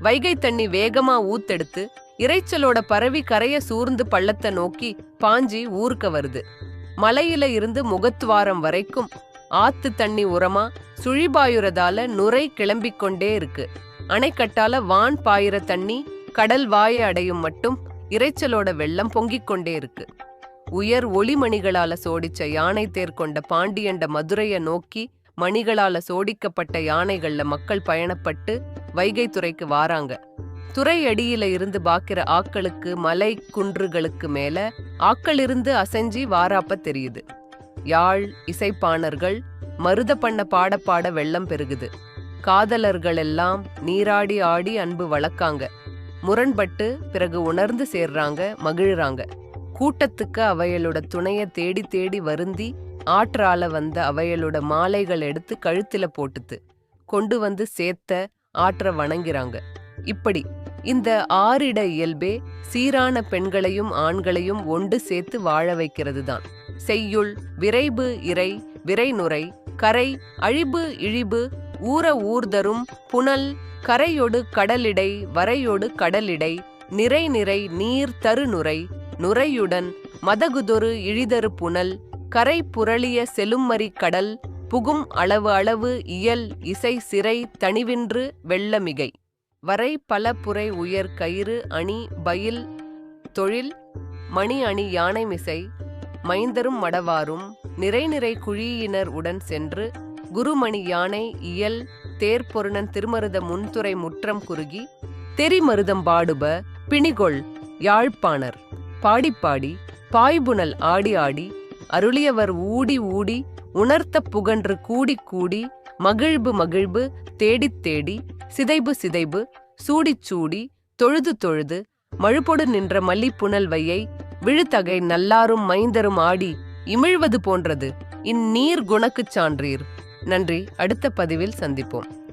வைகை தண்ணி வேகமா ஊத்தெடுத்து இரைச்சலோட பரவி கரைய சூர்ந்து பள்ளத்தை நோக்கி பாஞ்சி ஊருக்க வருது. மலையில இருந்து முகத்துவாரம் வரைக்கும் ஆத்து தண்ணி உரமா சுழிபாயுறதால நுரை கிளம்பிக் கொண்டே இருக்கு. அணைக்கட்டால வான் பாயிர தண்ணி கடல் வாயை அடையும் மட்டும் இரைச்சலோட வெள்ளம் பொங்கிக் கொண்டே இருக்கு. உயர் ஒளிமணிகளால சோடிச்ச யானை தேர் கொண்ட பாண்டியண்ட மதுரைய நோக்கி மணிகளால சோடிக்கப்பட்ட யானைகள்ல மக்கள் பயணப்பட்டு வைகை துறைக்கு வாராங்க. துறை அடியில இருந்து பாக்கிற ஆக்களுக்கு மலை குன்றுகளுக்கு மேல ஆக்கள் இருந்து அசைஞ்சி வாராப்ப தெரியுது. யாழ் இசைப்பாணர்கள் மருத பண்ண பாட பாட வெள்ளம் பெருகுது. காதலர்கள் எல்லாம் நீராடி ஆடி அன்பு வளர்க்காங்க. முரண்பட்டு பிறகு உணர்ந்து சேர்றாங்க மகிழ்றாங்க. கூட்டத்துக்கு அவையலோட துணைய தேடி தேடி வருந்தி ஆற்றால வந்த அவையலோட மாலைகள் எடுத்து கழுத்துல போட்டுத்து கொண்டு வந்து சேர்த்த ஆற்ற வணங்கிறாங்க. இப்படி இந்த ஆறிட இயல்பே சீரான பெண்களையும் ஆண்களையும் ஒன்று சேர்த்து வாழ வைக்கிறது தான் செய்யுள் விரைபு இறை விரைநுரை கரை அழிபு இழிபு ஊர ஊர்தரும் புனல் கரையொடு கடலிடை வரையொடு கடலிடை நிறை நிறை நீர் தருநுரை நுரையுடன் மதகுதொரு இழிதரு புனல் கரை புரளிய செலும்மறி கடல் புகும் அளவு அளவு இயல் இசை சிறை தணிவின்று வெள்ளமிகை. வரை பல புரை உயர் கயிறு அணி பயில் தொழில் மணி அணி யானை மிசை மைந்தரும் மடவாரும் நிறை நிறை குழியினர் உடன் சென்று குருமணி யானை இயல் தேர்பொருணன் திருமருத முன்துறை முற்றம் குறுகி தெரிமருதம் பாடுப பிணிகொள் யாழ்ப்பாணர். பாடிப்பாடி பாய்புனல் ஆடி ஆடி அருளியவர் ஊடி ஊடி உணர்த்த புகன்று கூடி கூடி மகிழ்பு மகிழ்பு தேடித் தேடி சிதைபு சிதைபு சூடிச் சூடி தொழுது தொழுது மழுப்பொடு நின்ற மல்லிப்புணல்வையை விழுத்தகை நல்லாரும் மைந்தரும் ஆடி இமிழ்வது போன்றது. இந்நீர் குணக்குச் சான்றீர். நன்றி. அடுத்த பதிவில் சந்திப்போம்.